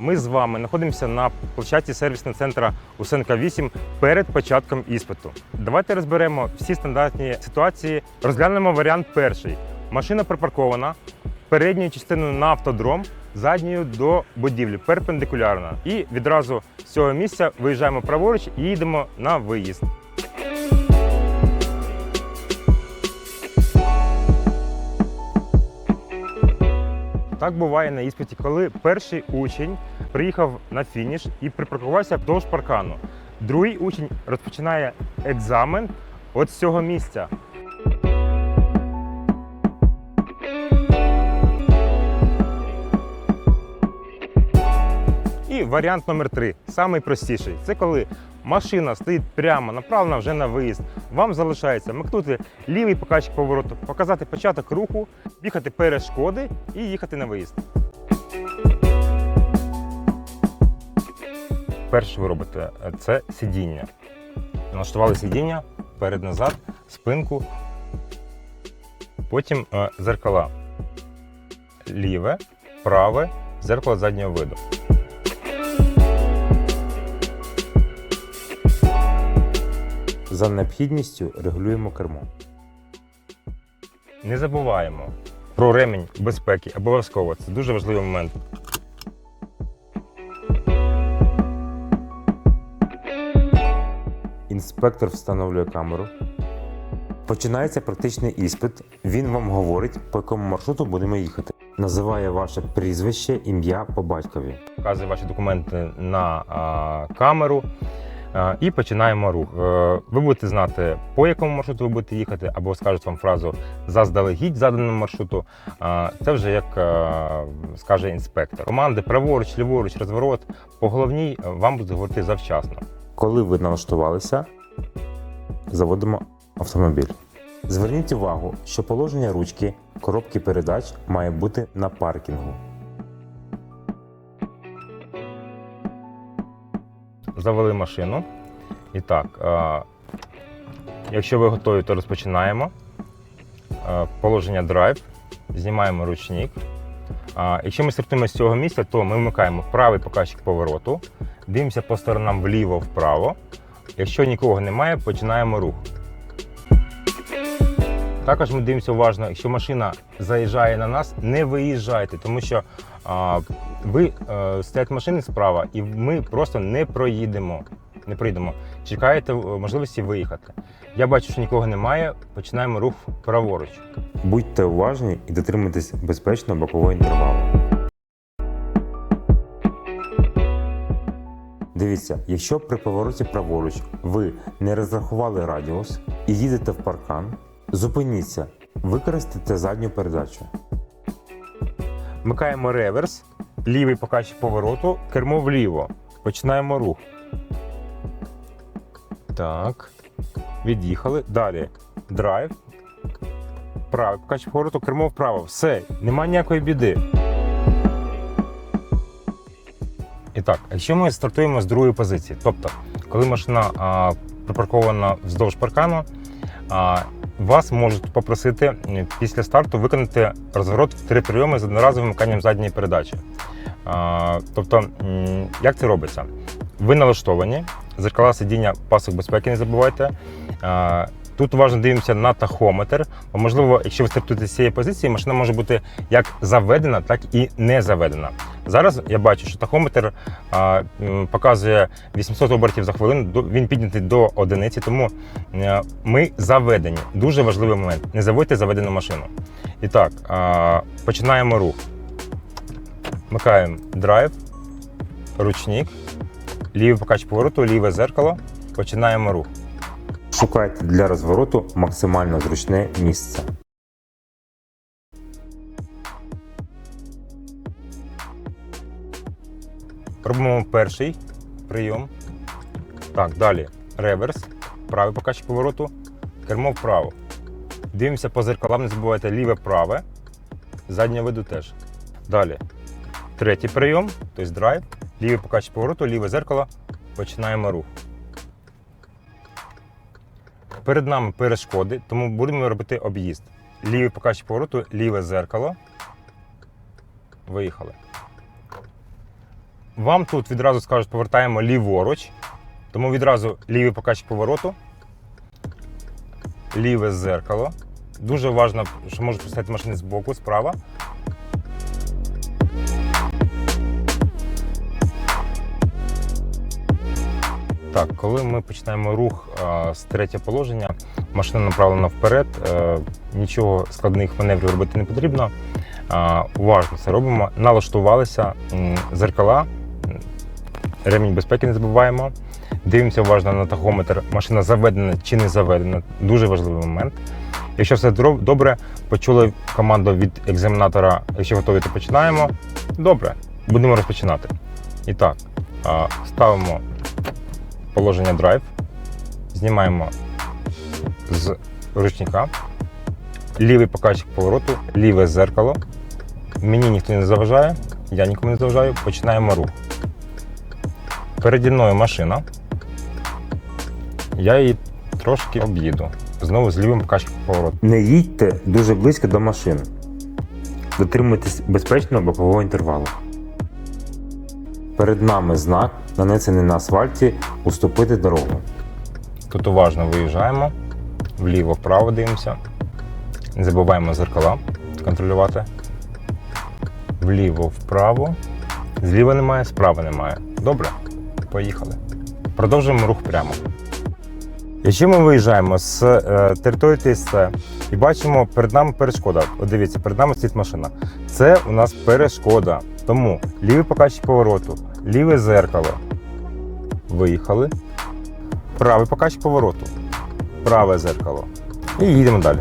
ми з вами знаходимося на площадці сервісного центру Усенка 8 перед початком іспиту. Давайте розберемо всі стандартні ситуації. Розглянемо варіант перший. Машина припаркована передньою частиною на автодром, задньою до будівлі, перпендикулярно. І відразу з цього місця виїжджаємо праворуч і їдемо на виїзд. Так буває на іспиті, коли перший учень приїхав на фініш і припаркувався вдовж паркану. Другий учень розпочинає екзамен от з цього місця. І варіант номер три, самий простіший. Це коли машина стоїть прямо направлена вже на виїзд. Вам залишається макнути лівий покачик повороту, показати початок руху, їхати перешкоди і їхати на виїзд. Перше, ви робите, це сидіння. Налаштували сидіння перед-назад, спинку. Потім е, зеркала. Ліве, праве, зеркало заднього виду. За необхідністю регулюємо кермо. Не забуваємо про ремінь безпеки. Обов'язково це дуже важливий момент. Інспектор встановлює камеру. Починається практичний іспит. Він вам говорить, по якому маршруту будемо їхати. Називає ваше прізвище, ім'я по батькові. Показує ваші документи на а, камеру. А, І починаємо рух. Е, Ви будете знати, по якому маршруту ви будете їхати, або скажуть вам фразу заздалегідь заданому маршруту. Це вже як е, скаже інспектор. Команди праворуч, ліворуч, розворот. По головній е, вам будуть говорити завчасно. Коли ви налаштувалися, заводимо автомобіль. Зверніть увагу, що положення ручки коробки передач має бути на паркінгу. Завели машину. І так, е, якщо ви готові, то розпочинаємо. Е, Положення драйв, знімаємо ручник. А Якщо ми стартуємо з цього місця, то ми вмикаємо правий показчик повороту, дивимося по сторонам вліво-вправо. Якщо нікого немає, починаємо рух. Також ми дивимося уважно, якщо машина заїжджає на нас, не виїжджайте, тому що а, ви е, стоять машини справа, і ми просто не проїдемо. Не проїдемо. Чекаєте е, можливості виїхати. Я бачу, що нікого немає. Починаємо рух праворуч. Будьте уважні і дотримуйтесь безпечно бокового інтервалу. Дивіться, якщо при повороті праворуч ви не розрахували радіус і їдете в паркан, зупиніться, використайте задню передачу. Вмикаємо реверс, лівий показчик повороту, кермо вліво. Починаємо рух. Так. Від'їхали. Далі. Драйв. Правий показчик повороту, кермо вправо. Все, нема ніякої біди. І так, якщо ми стартуємо з другої позиції, тобто, коли машина а, припаркована вздовж паркану, а, вас можуть попросити після старту виконати розворот в три прийоми з одноразовим вмиканням задньої передачі. Тобто, як це робиться? Ви налаштовані, зеркала сидіння, пасок безпеки, не забувайте. Тут уважно дивимося на тахометр, бо можливо, якщо ви стартуєте з цієї позиції, машина може бути як заведена, так і не заведена. Зараз я бачу, що тахометр а, показує 800 обертів за хвилину, він піднятий до одиниці, тому е, ми заведені. Дуже важливий момент. Не заводьте заведену машину. І так, а, починаємо рух. Вмикаємо драйв, ручник, лівий покач повороту, ліве зеркало. Починаємо рух. Шукайте для розвороту максимально зручне місце. Робимо перший прийом. Так, далі реверс, правий покажчик повороту, кермо вправо. Дивимося по зеркалам, не забувайте ліве праве, заднє виду теж. Далі. Третій прийом, тобто драйв, лівий покажчик повороту, ліве зеркало. Починаємо рух. Перед нами перешкоди, тому будемо робити об'їзд. Лівий покажчик повороту, ліве зеркало. Виїхали. Вам тут відразу скажуть, повертаємо ліворуч, тому відразу лівий показчик повороту, ліве зеркало. Дуже важливо, що можуть поставити машини з боку, справа. Так, коли ми починаємо рух а, з третє положення, машина направлена вперед, е, нічого складних маневрів робити не потрібно. А, уважно це робимо. Налаштувалися зеркала, ремінь безпеки не забуваємо. Дивимося уважно на тахометр, машина заведена чи не заведена. Дуже важливий момент. Якщо все добре, почули команду від екзаменатора, якщо готові, то починаємо. Добре, будемо розпочинати. І так, ставимо положення драйв, знімаємо з ручника, лівий показчик повороту, ліве зеркало. Мені ніхто не заважає, я нікому не заважаю. Починаємо рух. Переді мною машина. Я її трошки об'їду. Знову з лівим показчиком повороту. Не їдьте дуже близько до машин. Дотримуйтесь безпечного бокового інтервалу. Перед нами знак, нанесений на асфальті, уступити дорогу. Тут уважно виїжджаємо, вліво-вправо дивимося. Не забуваємо зеркала контролювати. Вліво-вправо. Зліва немає, справа немає. Добре, поїхали. Продовжуємо рух прямо. Якщо ми виїжджаємо з е, території ТСЦ і бачимо перед нами перешкода. От дивіться, перед нами стоїть машина. Це у нас перешкода. Тому лівий показчик повороту, ліве зеркало. Виїхали правий покач повороту, праве зеркало. І їдемо далі.